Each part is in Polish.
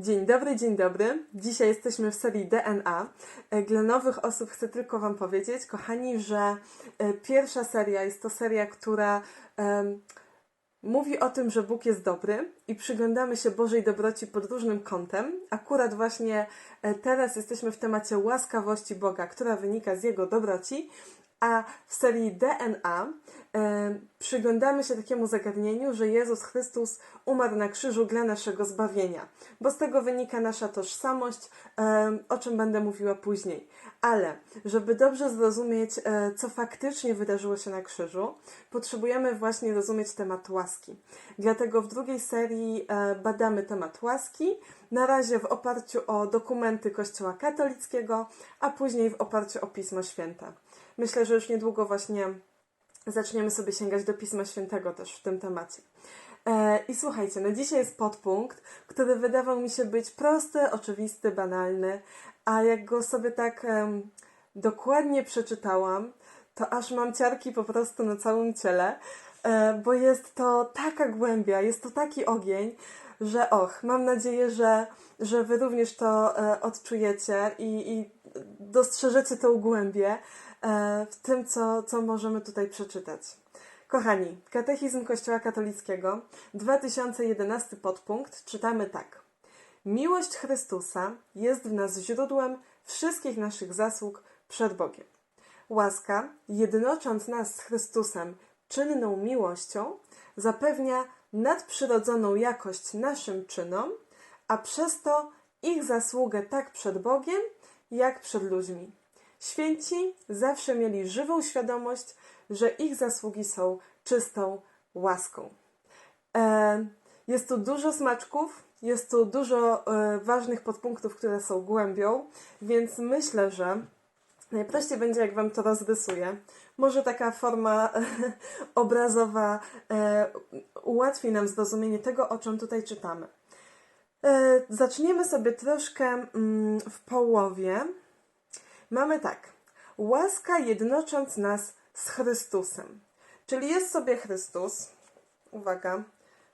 Dzień dobry, dzień dobry. Dzisiaj jesteśmy w serii DNA. E, Dla nowych osób chcę tylko Wam powiedzieć, kochani, że e, pierwsza seria jest to seria, która em, mówi o tym, że Bóg jest dobry i przyglądamy się Bożej dobroci pod różnym kątem. Akurat właśnie e, teraz jesteśmy w temacie łaskawości Boga, która wynika z Jego dobroci, a w serii DNA e, przyglądamy się takiemu zagadnieniu, że Jezus Chrystus umarł na krzyżu dla naszego zbawienia, bo z tego wynika nasza tożsamość, e, o czym będę mówiła później. Ale, żeby dobrze zrozumieć, e, co faktycznie wydarzyło się na krzyżu, potrzebujemy właśnie rozumieć temat łaski. Dlatego w drugiej serii e, badamy temat łaski, na razie w oparciu o dokumenty Kościoła katolickiego, a później w oparciu o Pismo Święte. Myślę, że już niedługo właśnie zaczniemy sobie sięgać do Pisma Świętego też w tym temacie. E, I słuchajcie, na dzisiaj jest podpunkt, który wydawał mi się być prosty, oczywisty, banalny, a jak go sobie tak em, dokładnie przeczytałam, to aż mam ciarki po prostu na całym ciele, e, bo jest to taka głębia, jest to taki ogień, że och, mam nadzieję, że, że Wy również to e, odczujecie i, i dostrzeżecie tę głębię w tym, co, co możemy tutaj przeczytać. Kochani, Katechizm Kościoła Katolickiego, 2011 podpunkt, czytamy tak. Miłość Chrystusa jest w nas źródłem wszystkich naszych zasług przed Bogiem. Łaska, jednocząc nas z Chrystusem czynną miłością, zapewnia nadprzyrodzoną jakość naszym czynom, a przez to ich zasługę tak przed Bogiem, jak przed ludźmi. Święci zawsze mieli żywą świadomość, że ich zasługi są czystą łaską. E, Jest tu dużo smaczków, jest tu dużo e, ważnych podpunktów, które są głębią, więc myślę, że najprościej będzie, jak Wam to rozrysuję. Może taka forma obrazowa e, ułatwi nam zrozumienie tego, o czym tutaj czytamy. Zaczniemy sobie troszkę mm, w połowie. Mamy tak. Łaska jednocząc nas z Chrystusem. Czyli jest sobie Chrystus. Uwaga.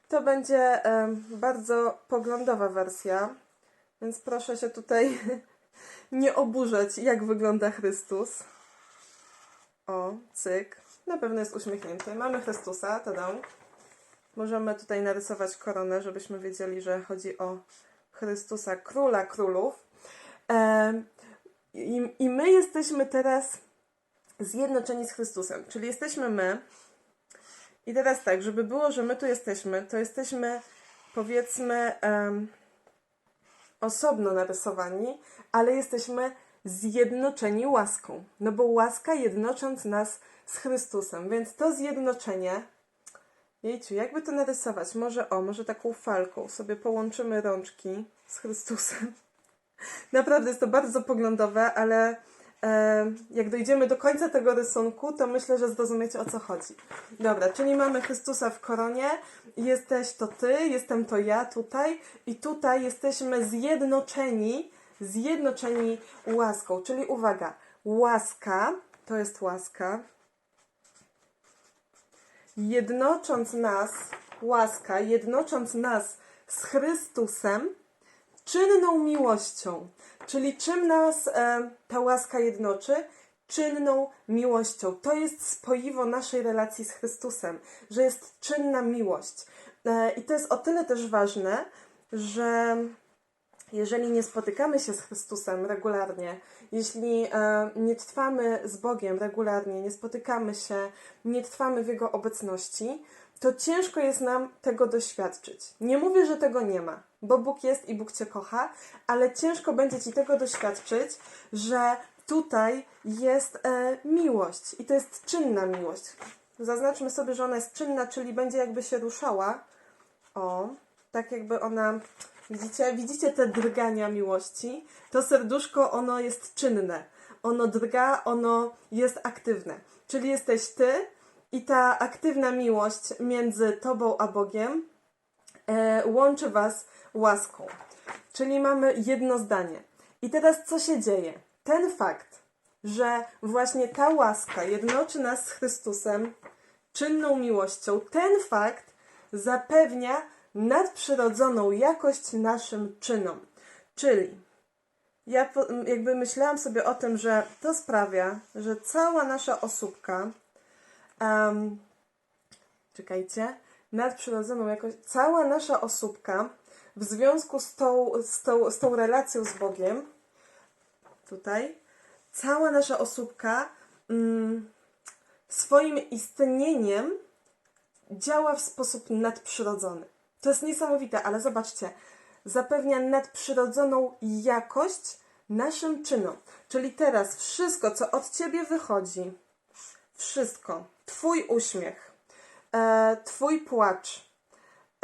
To będzie bardzo poglądowa wersja, więc proszę się tutaj nie oburzać, jak wygląda Chrystus. O, cyk. Na pewno jest uśmiechnięty. Mamy Chrystusa, tada. Możemy tutaj narysować koronę, żebyśmy wiedzieli, że chodzi o Chrystusa, króla królów. Em, i, I my jesteśmy teraz zjednoczeni z Chrystusem, czyli jesteśmy my. I teraz tak, żeby było, że my tu jesteśmy, to jesteśmy powiedzmy em, osobno narysowani, ale jesteśmy zjednoczeni łaską. No bo łaska jednocząc nas z Chrystusem, więc to zjednoczenie. Jejciu, jakby to narysować? Może o, może taką falką sobie połączymy rączki z Chrystusem. Naprawdę jest to bardzo poglądowe, ale e, jak dojdziemy do końca tego rysunku, to myślę, że zrozumiecie o co chodzi. Dobra, czyli mamy Chrystusa w koronie, jesteś to ty, jestem to ja tutaj i tutaj jesteśmy zjednoczeni, zjednoczeni łaską. Czyli uwaga, łaska, to jest łaska, jednocząc nas, łaska, jednocząc nas z Chrystusem, czynną miłością. Czyli czym nas e, ta łaska jednoczy? Czynną miłością. To jest spoiwo naszej relacji z Chrystusem, że jest czynna miłość. E, I to jest o tyle też ważne, że jeżeli nie spotykamy się z Chrystusem regularnie, jeśli e, nie trwamy z Bogiem regularnie, nie spotykamy się, nie trwamy w Jego obecności, to ciężko jest nam tego doświadczyć. Nie mówię, że tego nie ma, bo Bóg jest i Bóg Cię kocha, ale ciężko będzie Ci tego doświadczyć, że tutaj jest e, miłość i to jest czynna miłość. Zaznaczmy sobie, że ona jest czynna, czyli będzie jakby się ruszała. O, tak jakby ona, widzicie, widzicie te drgania miłości? To serduszko, ono jest czynne. Ono drga, ono jest aktywne. Czyli jesteś ty i ta aktywna miłość między tobą a Bogiem łączy was łaską. Czyli mamy jedno zdanie. I teraz co się dzieje? Ten fakt, że właśnie ta łaska jednoczy nas z Chrystusem czynną miłością, ten fakt zapewnia nadprzyrodzoną jakość naszym czynom. Czyli ja jakby myślałam sobie o tym, że to sprawia, że cała nasza osóbka, em, czekajcie, nadprzyrodzoną jakość, cała nasza osóbka w związku z tą, z tą, z tą relacją z Bogiem, tutaj, cała nasza osóbka mm, swoim istnieniem działa w sposób nadprzyrodzony. To jest niesamowite, ale zobaczcie, zapewnia nadprzyrodzoną jakość naszym czynom. Czyli teraz wszystko, co od ciebie wychodzi, wszystko, Twój uśmiech, Twój płacz,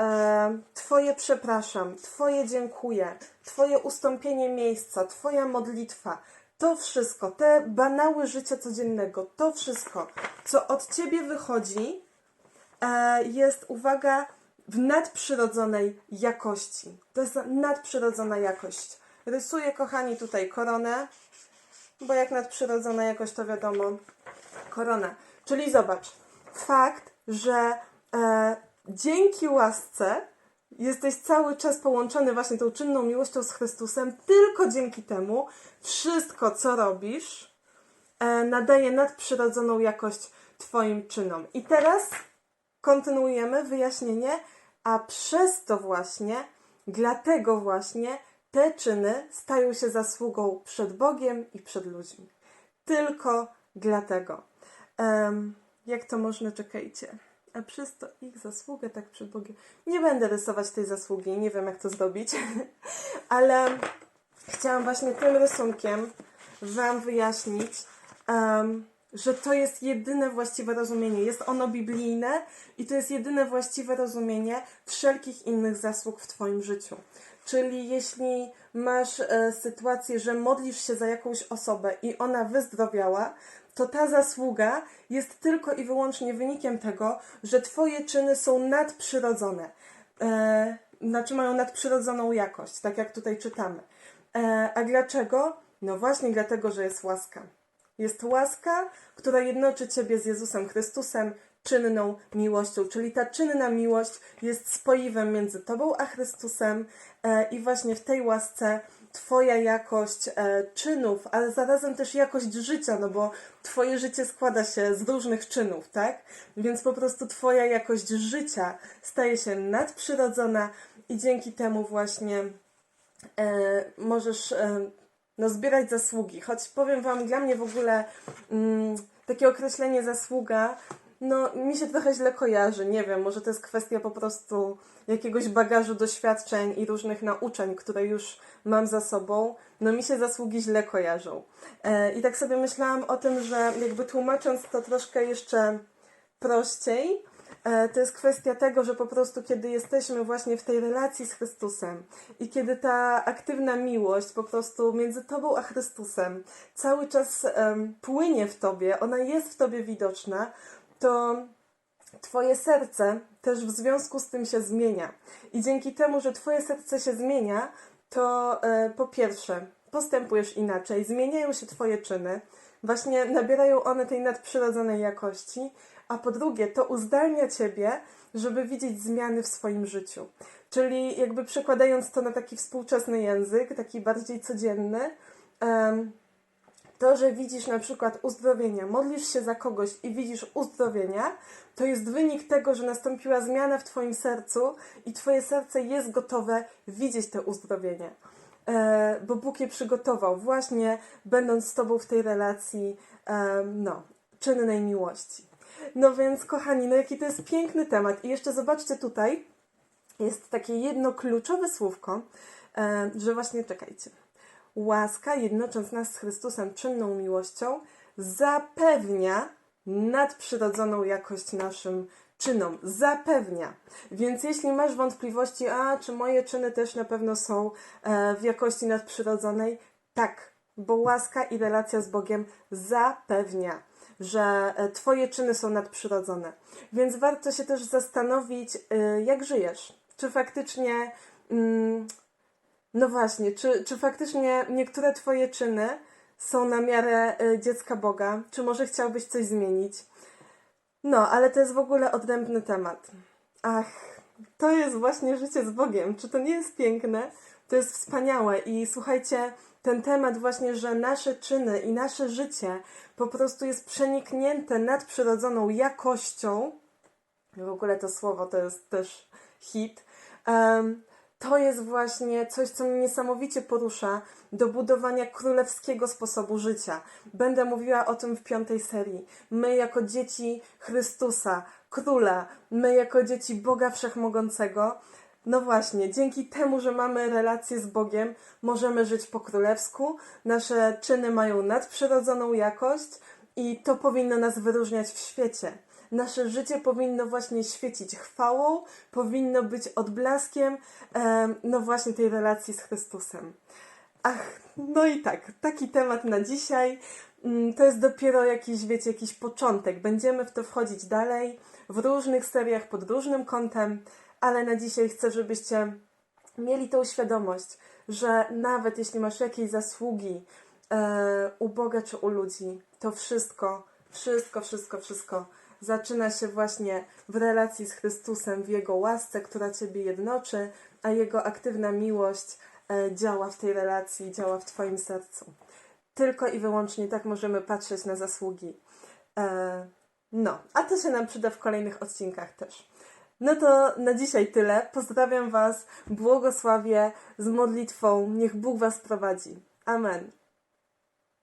e, Twoje przepraszam, Twoje dziękuję, Twoje ustąpienie miejsca, Twoja modlitwa, to wszystko, te banały życia codziennego, to wszystko, co od Ciebie wychodzi, e, jest, uwaga, w nadprzyrodzonej jakości. To jest nadprzyrodzona jakość. Rysuję, kochani, tutaj koronę, bo jak nadprzyrodzona jakość, to wiadomo, korona. Czyli zobacz, fakt, że e, dzięki łasce jesteś cały czas połączony właśnie tą czynną miłością z Chrystusem, tylko dzięki temu wszystko, co robisz, e, nadaje nadprzyrodzoną jakość Twoim czynom. I teraz kontynuujemy wyjaśnienie, a przez to właśnie, dlatego właśnie te czyny stają się zasługą przed Bogiem i przed ludźmi. Tylko dlatego. Em, jak to można, czekajcie. A przez to ich zasługę tak przed Bogiem. Nie będę rysować tej zasługi, nie wiem jak to zrobić, ale chciałam właśnie tym rysunkiem Wam wyjaśnić, em, że to jest jedyne właściwe rozumienie. Jest ono biblijne i to jest jedyne właściwe rozumienie wszelkich innych zasług w Twoim życiu. Czyli jeśli masz e, sytuację, że modlisz się za jakąś osobę i ona wyzdrowiała, to ta zasługa jest tylko i wyłącznie wynikiem tego, że Twoje czyny są nadprzyrodzone. E, znaczy mają nadprzyrodzoną jakość, tak jak tutaj czytamy. E, a dlaczego? No właśnie dlatego, że jest łaska. Jest łaska, która jednoczy Ciebie z Jezusem Chrystusem czynną miłością, czyli ta czynna miłość jest spoiwem między Tobą a Chrystusem e, i właśnie w tej łasce Twoja jakość e, czynów, ale zarazem też jakość życia, no bo Twoje życie składa się z różnych czynów, tak? Więc po prostu Twoja jakość życia staje się nadprzyrodzona i dzięki temu właśnie e, możesz e, no, zbierać zasługi. Choć powiem Wam, dla mnie w ogóle mm, takie określenie zasługa, no mi się trochę źle kojarzy. Nie wiem, może to jest kwestia po prostu jakiegoś bagażu doświadczeń i różnych nauczeń, które już mam za sobą. No mi się zasługi źle kojarzą. E, I tak sobie myślałam o tym, że jakby tłumacząc to troszkę jeszcze prościej, E, to jest kwestia tego, że po prostu kiedy jesteśmy właśnie w tej relacji z Chrystusem i kiedy ta aktywna miłość po prostu między Tobą a Chrystusem cały czas płynie w Tobie, ona jest w Tobie widoczna, to Twoje serce też w związku z tym się zmienia. I dzięki temu, że Twoje serce się zmienia, to e, po pierwsze postępujesz inaczej, zmieniają się Twoje czyny, właśnie nabierają one tej nadprzyrodzonej jakości, a po drugie, to uzdalnia ciebie, żeby widzieć zmiany w swoim życiu. Czyli jakby przekładając to na taki współczesny język, taki bardziej codzienny, to, że widzisz na przykład uzdrowienia, modlisz się za kogoś i widzisz uzdrowienia, to jest wynik tego, że nastąpiła zmiana w Twoim sercu i Twoje serce jest gotowe widzieć te uzdrowienia. E, bo Bóg je przygotował, właśnie będąc z Tobą w tej relacji, em, no, czynnej miłości. No więc, kochani, no jaki to jest piękny temat. I jeszcze zobaczcie tutaj, jest takie jedno kluczowe słówko, e, że właśnie czekajcie. Łaska, jednocząc nas z Chrystusem czynną miłością, zapewnia nadprzyrodzoną jakość naszym czynom. Zapewnia. Więc jeśli masz wątpliwości, a czy moje czyny też na pewno są e, w jakości nadprzyrodzonej, tak, bo łaska i relacja z Bogiem zapewnia że e, Twoje czyny są nadprzyrodzone. Więc warto się też zastanowić, e, jak żyjesz. Czy faktycznie, mm, no właśnie, czy, czy faktycznie niektóre Twoje czyny są na miarę e, dziecka Boga? Czy może chciałbyś coś zmienić? No, ale to jest w ogóle odrębny temat. Ach, to jest właśnie życie z Bogiem. Czy to nie jest piękne? To jest wspaniałe i słuchajcie, ten temat właśnie, że nasze czyny i nasze życie po prostu jest przeniknięte nadprzyrodzoną jakością, w ogóle to słowo to jest też hit, em, to jest właśnie coś, co mnie niesamowicie porusza do budowania królewskiego sposobu życia. Będę mówiła o tym w piątej serii. My, jako dzieci Chrystusa, Króla, my, jako dzieci Boga Wszechmogącego, no właśnie, dzięki temu, że mamy relację z Bogiem, możemy żyć po królewsku, nasze czyny mają nadprzyrodzoną jakość i to powinno nas wyróżniać w świecie. Nasze życie powinno właśnie świecić chwałą, powinno być odblaskiem, em, no właśnie tej relacji z Chrystusem. Ach, no i tak, taki temat na dzisiaj. Mm, To jest dopiero jakiś, wiecie, jakiś początek. Będziemy w to wchodzić dalej, w różnych seriach, pod różnym kątem, ale na dzisiaj chcę, żebyście mieli tą świadomość, że nawet jeśli masz jakieś zasługi e, u Boga czy u ludzi, to wszystko, wszystko, wszystko, wszystko zaczyna się właśnie w relacji z Chrystusem, w Jego łasce, która Ciebie jednoczy, a Jego aktywna miłość e, działa w tej relacji, działa w Twoim sercu. Tylko i wyłącznie tak możemy patrzeć na zasługi. E, no, a to się nam przyda w kolejnych odcinkach też. No to na dzisiaj tyle. Pozdrawiam Was, błogosławię z modlitwą. Niech Bóg Was prowadzi. Amen.